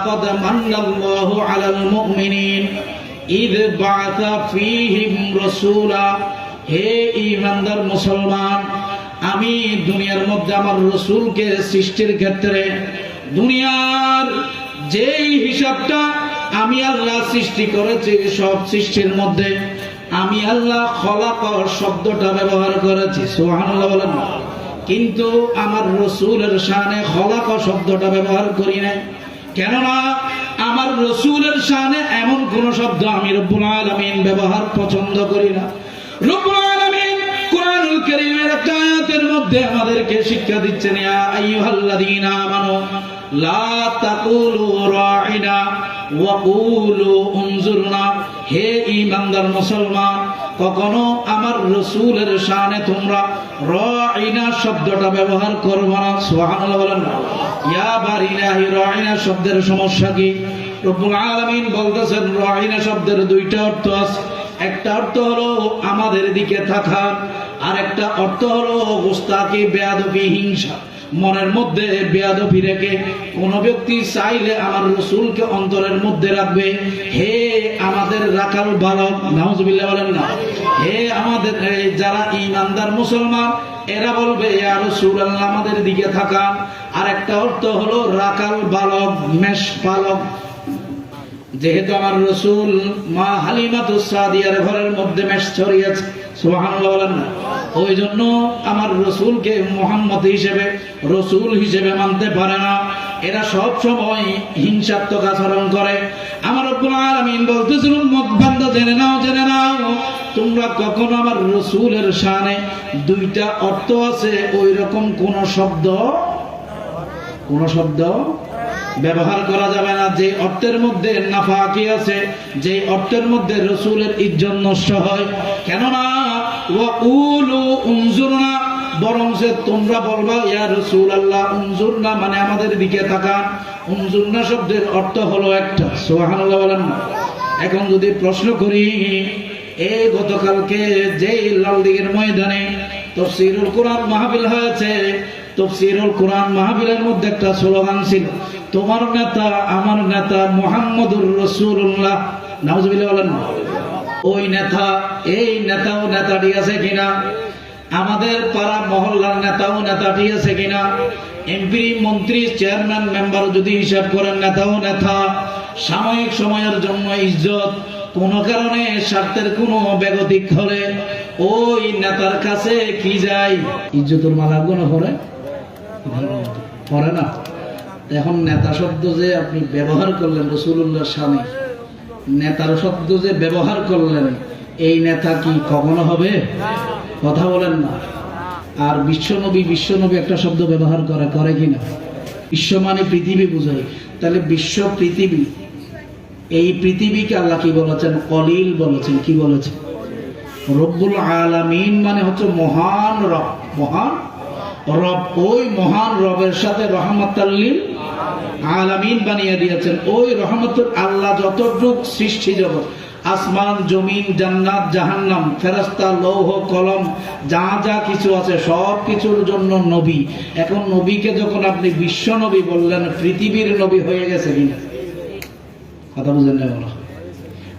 লাকাদ মান্নাল্লাহু আলাল মুমিনিন ঈদ বাআসা ফীহিম রাসূলা হে ঈমানদার মুসলমান, আমি দুনিয়ার মধ্যে আমার রসুলকে সৃষ্টির ক্ষেত্রে দুনিয়ার যেই হিসাবটা আমি আল্লাহ সৃষ্টি করেছি, সব সৃষ্টির মধ্যে আমি আল্লাহ খলাক শব্দটা ব্যবহার করেছি, সুবহানাল্লাহ বলেন। কিন্তু আমার রসুলের শানে খলাক শব্দটা ব্যবহার করি নাই কেননা আমার রসুলের শানে এমন কোন শব্দ আমি রব্বুল আলামিন ব্যবহার পছন্দ করি না। রব্বুল আলামিন কোরআনুল কারীমের একটা মধ্যে আমাদেরকে শিক্ষা দিচ্ছেন, ইয়া আইয়ুহাল্লাযীনা আমানু, লা তাকুলু রাঈনা ওয়া কুলু উনজুরনা, হে ঈমানদার মুসলমান কখনো আমার রসুলের শানে তোমরা রাঈনা শব্দটা ব্যবহার করবে না, সুবহানাল্লাহ বলেন ইয়া বারিলাহি রাঈনা শব্দের সমস্যা কি? রব্বুল বলতেছেন রাঈনা শব্দের দুইটা অর্থ আছে। একটা অর্থ হলো আমাদের দিকে থাকা আর একটা অর্থ হলো গোস্তাকি বেয়াদবি হিংসা। মনের মধ্যে বেয়াদবি রেখে কোন ব্যক্তি চাইলে আমার রসুলকে অন্তরের মধ্যে রাখবে। হে আমাদের রাখাল বালক, নাউজুবিল্লাহ বলেন না। হে আমাদের যারা ইমানদার মুসলমান, এরা বলবে, ইয়া রাসূলুল্লাহ, আমাদের দিকে থাকা আর একটা অর্থ হলো, রাখাল বালক, মেষ পালক যেহেতু আমার রসুল মা হালিমাতু সাদিয়ার ঘরের মধ্যে মেষ ছড়িয়েছে, সুবহানাল্লাহ বলেন না। ওই জন্য আমার রসুলকে মোহাম্মদ হিসেবে, রসুল হিসেবে মানতে পারে না। এরা সব সময় হিংসাত্মক আচরণ করে। আমার রব্বুল আলামিন বলতেছিল মত বান্দা জেনে নাও জেনে নাও, তোমরা কখনো আমার রসুলের শানে দুইটা অর্থ আছে ওই রকম কোন শব্দ? কোন শব্দ? ব্যবহার করা যাবে না। যে অর্থের মধ্যে নাফাকি আছে, যে অর্থের মধ্যে রসুলের ইজ্জত নষ্ট হয়। কেননা তোমরা বলবা আল্লাহ মানে আমাদের দিকে শব্দের অর্থ হলো একটা বলেন এখন যদি প্রশ্ন করি এই গতকালকে যেই লালদিঘির ময়দানে তফসিরুল কোরআন মাহফিল হয়েছে, তফসিরুল কোরআন মাহফিলের মধ্যে একটা স্লোগান ছিল, তোমার নেতা, আমার নেতা মোহাম্মদুর রসুল্লাহ নাউজুবিল্লাহ বলেন। ওই নেতা, এই নেতাও নেতাটি আছে কিনা? আমাদের পাড়া মহল্লার নেতাও নেতাটি আছে কিনা? এমপি, মন্ত্রী, চেয়ারম্যান, মেম্বার যদি হিসাব করেন, নেতাও নেতা। সাময়িক সময়ের জন্য ইজ্জত, কোন কারণে স্বার্থের কোনো বেগতিক হলে ওই নেতার কাছে কি যায়? ইজ্জতের মালা গুণ করে করে না। এখন নেতা শব্দ যে আপনি ব্যবহার করলেন রসুল্লাহ স্বামী নেতার শব্দ যে ব্যবহার করলেন, এই নেতা কি কখনো হবে? কথা বলেন না। আর বিশ্বনবী বিশ্বনবী একটা শব্দ ব্যবহার করে করে কিনা বিশ্ব মানে পৃথিবী বুঝায় তাহলে বিশ্ব পৃথিবী, এই পৃথিবীকে আল্লাহ কি বলেছেন? কলিল বলেছেন। কি বলেছেন? রব্বুল আলামিন মানে হচ্ছে মহান রব। মহান রব। ওই মহান রবের সাথে রহমতাল্লিল আলামিন বানিয়ে দিয়েছেন। ওই রহমতুল আল্লাহ যতটুক সৃষ্টি জগৎ, আসমান, জমিন, জান্নাত, জাহান্নাম ফেরাস্তা লৌহ, কলম, যা যা কিছু আছে, সব কিছুর জন্য নবী। এখন নবীকে যখন আপনি বিশ্ব নবী বললেন, পৃথিবীর নবী হয়ে গেছে কিনা? কথা বুঝেন না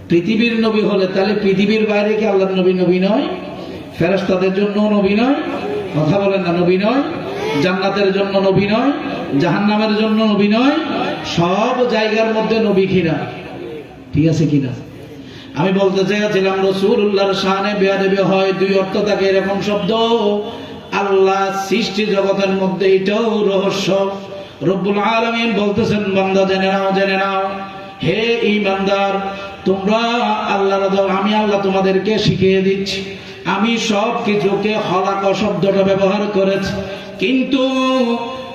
পৃথিবীর নবী হলে তাহলে পৃথিবীর বাইরে কি আল্লাহর নবী নবী নয়? ফেরেশতাদের জন্য নবী নয়? কথা বলেন না, নবী নয়? জান্নাতের জন্য নবী নয়? জাহান্নামের জন্য নবী নয় সব জায়গার মধ্যে নবী কিনা ঠিক আছে কিনা? আমি বলতে চাইছিলাম রসুল্লাহর শানে বেয়াদেবি হয়, দুই অর্থ থাকে, এরকম শব্দ। আল্লাহ সৃষ্টি জগতের মধ্যে এটাও রহস্য। রব্বুল আলমিন বলতেছেন, বান্দা জেনে নাও জেনে নাও। হে ইমানদার তোমরা আল্লাহ আমি আল্লাহ তোমাদেরকে শিখিয়ে দিচ্ছি। আমি সব কিছুকে হলাক শব্দটা ব্যবহার করেছি। কিন্তু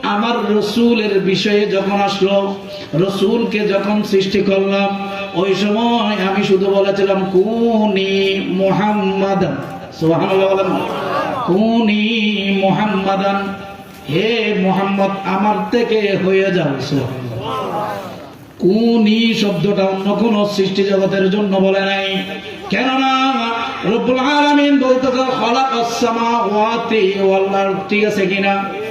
আমার রসুলের বিষয়ে যখন আসলো, রসুলকে যখন সৃষ্টি করলাম, ওই সময় আমি শুধু বলেছিলাম, কুনি না? কুনি মোহাম্মদান। হে মোহাম্মদ, আমার থেকে হয়ে যাও। কুনি শব্দটা অন্য কোন সৃষ্টি জগতের জন্য বলে নাই। কেননা রব্বুল বলতে আরদ। ঠিক আছে কিনা?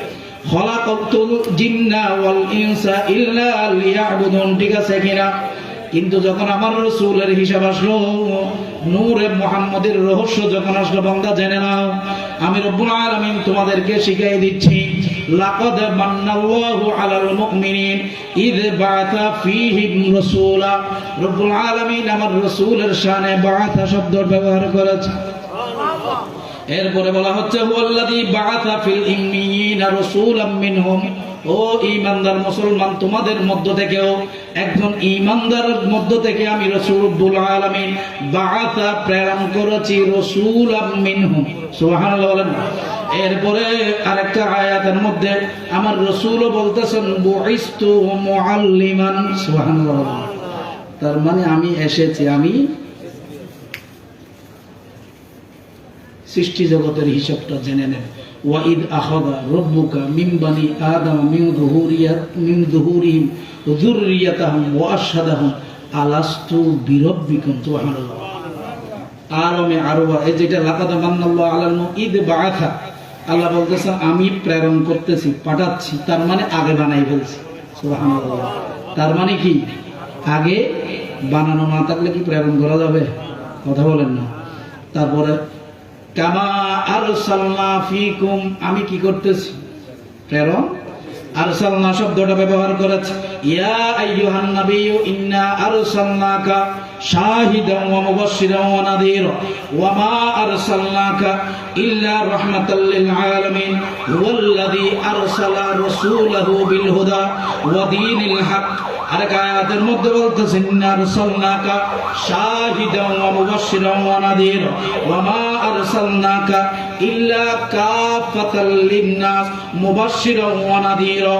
খলাকতুল জিন্না ওয়াল ইনসা ইল্লা লিয়াবুদুন, ঠিক কিন্তু যখন আমার রসুলের হিসাব আসলো, নূরে মোহাম্মদের রহস্য যখন আসলো, বান্দা জেনে নাও, আমি রব্বুল আলামিন তোমাদেরকে শিখাই দিচ্ছি, লাকাদ মান্নাল্লাহু আলাল মুমিনিন, ইদ বাআথা ফীহিম রাসূলা। রব্বুল আলামিন আমার রাসূলের শানে বাআথা শব্দ ব্যবহার করেছে। এরপরে বলা হচ্ছে ও ঈমানদার মুসলমান, তোমাদের মধ্য থেকেও একজন ঈমানদারের মধ্য থেকে আমি রাসূলুল আলামিন বাআথা প্রেরণ করেছি রাসূলাম মিনহুম। সুবহানাল্লাহ বলেন। এরপরে আরেকটা আয়াতের মধ্যে আমার রাসূলও বলতেছেন বুইস্তু মুআল্লিমান। সুবহানাল্লাহ তার মানে আমি এসেছি, আমি সৃষ্টি জগতের হিসাবটা জেনে নেন ওয়াইদ আখাদা রব্বুকা মিন বানি আদম মিন যুহুরিয়াত মিন যুহুরিহিম যুররিয়াতাহুম ওয়া আশহাদাহুম আলাস্তু বিরব্বিকুম সুবহানাল্লাহ। আরমে আরবা এই যেটা লাকাদ মান্নাল্লাহু আলাল মুঈদ বাআথা আল্লাহ বলতেছেন আমি প্রেরণ করতেছি, পাঠাচ্ছি, তার মানে আগে বানাই ফেলছি। সুবহানাল্লাহ। তার মানে কি? আগে বানানো না থাকলে কি প্রেরণ করা যাবে? কথা বলেন না। তারপরে কামা আরসালনা ফিকুম আমি কি করতেছি? প্রেরণ? আরসালনা শব্দটা ব্যবহার করেছে। ইয়া আইয়ুহান বিল আরসালনাকা ইল্লা কাফাতাল লিন-নাস মুবাশশিরান ওয়া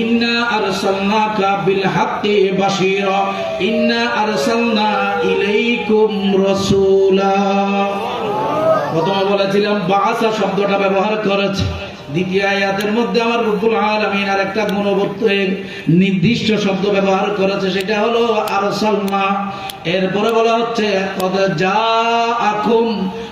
ইন্না আরসালনাকা বিল হাক্কি বাশীরা ইন্না আরসালনা ইলাইকুম রাসূলা প্রথমে বলেছিলাম বাসা শব্দটা ব্যবহার করেছে। দ্বিতীয় আয়াতের মধ্যে আমার রব্বুল আলামিন আর একটা গুণবত্তের নির্দিষ্ট শব্দ ব্যবহার করেছে, সেটা হলো, আরসালনা। এরপরে বলা হচ্ছে, কদ জাআকুম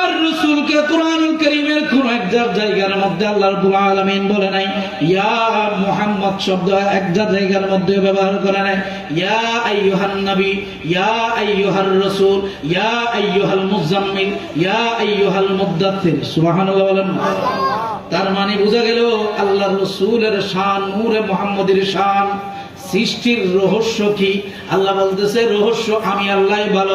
আমার রসুলকে কোরআনুল করিমের কোন এক জায়গার মধ্যে আল্লাহ বলে নাই। ইয়া মুহাম্মদ শব্দ এক জায়গার মধ্যে ব্যবহার করে নাই। ইয়া আইয়ুহান নবী, ইয়া আইয়ুহার রাসূল, ইয়া আইয়ুহাল মুজাম্মিল, ইয়া আইয়ুহাল সুবহানাল্লাহ বলেন তার মানে বোঝা গেল আল্লাহ রসুলের শান, নূরে মুহাম্মদের শান। সৃষ্টির রহস্য কি? আল্লাহ বলতেছে, রহস্য আমি আল্লাহ ভালো।